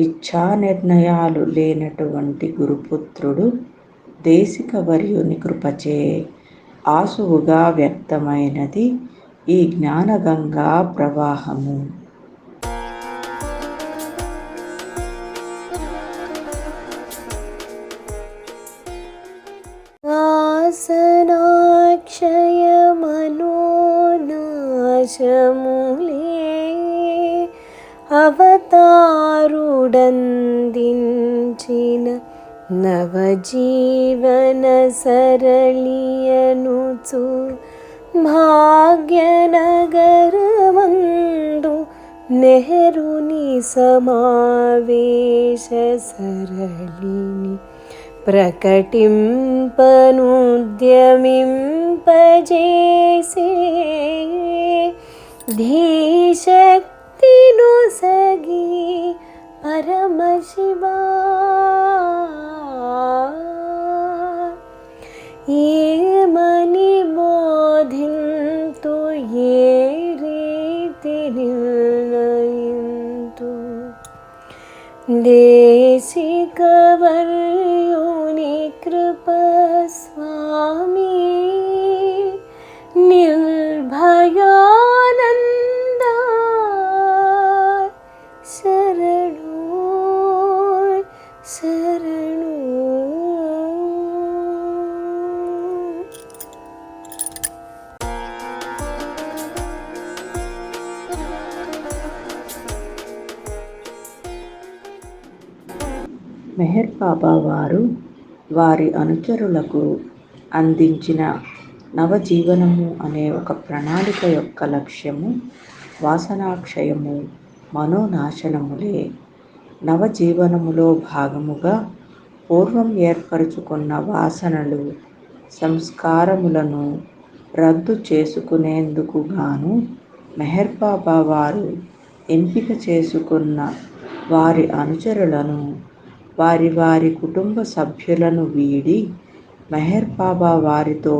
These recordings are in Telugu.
ఇచ్ఛా నిర్ణయాలు లేనటువంటి గురుపుత్రుడు దేశిక వర్యుని కృపచే ఆసువుగా వ్యక్తమైనది ఈ జ్ఞానగంగా ప్రవాహము. వాసనాక్షయమనోనాశములే అవతారుడందించిన నవజీవన సరళియనుచు భాగ్యనగరమందు నెహరుని సమావేశ సరళిని ప్రకటింపనుద్యమింపజేసే ధీశక్తిను సగి പരമശിവ. ഏമനി ബോധിന്തു ഏ രീതിയിൽ നയിന്തു ദേശികവര്യോനി കൃപസ്വാമി. നിർഭയാ శరణు మెహర్ బాబా వారు వారి అనుచరులకు అందించిన నవజీవనము అనే ఒక ప్రణాళిక యొక్క లక్ష్యము వాసనాక్షయము మనోనాశనములే. నవజీవనములో భాగముగా పూర్వం ఏర్పరచుకున్న వాసనలు సంస్కారములను రద్దు చేసుకునేందుకు గాను మెహర్బాబా వారు ఎంపిక చేసుకున్న వారి అనుచరులను వారి వారి కుటుంబ సభ్యులను వీడి మెహర్బాబా వారితో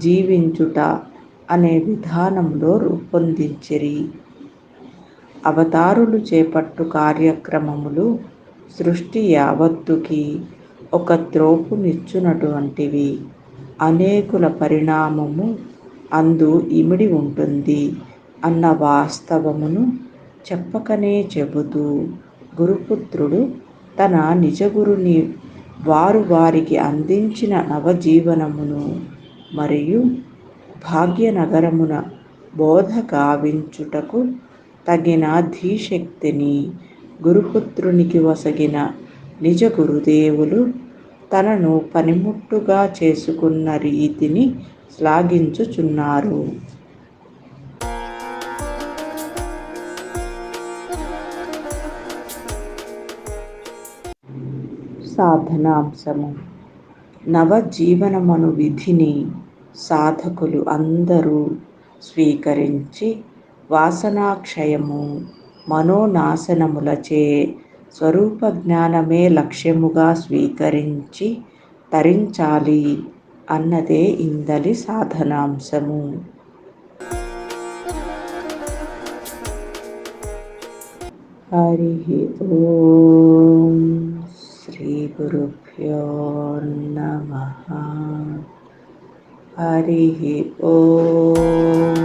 జీవించుట అనే విధానంలో రూపొందించిరి. అవతారులు చేపట్టు కార్యక్రమములు సృష్టి యావత్తుకి ఒక త్రోపునిచ్చునటువంటివి అనేకుల పరిణామము అందు ఇమిడి ఉంటుంది అన్న వాస్తవమును చెప్పకనే చెబుతూ గురుపుత్రుడు తన నిజగురుని వారు వారికి అందించిన నవజీవనమును మరియు భాగ్యనగరమున బోధ గావించుటకు తగిన ధీశక్తిని గురుపుత్రునికి వసగిన నిజ గురుదేవులు తనను పనిముట్టుగా చేసుకున్న రీతిని శ్లాఘించుచున్నారు. సాధనాంశము. నవజీవనమను విధిని సాధకులు అందరూ స్వీకరించి వాసనాక్షయము మనోనాశనములచే స్వరూప జ్ఞానమే లక్ష్యముగా స్వీకరించి తరించాలి అన్నదే ఇందలి సాధనాంశము. హరి ఓం శ్రీ గురుభ్యో నమ. హరి ఓం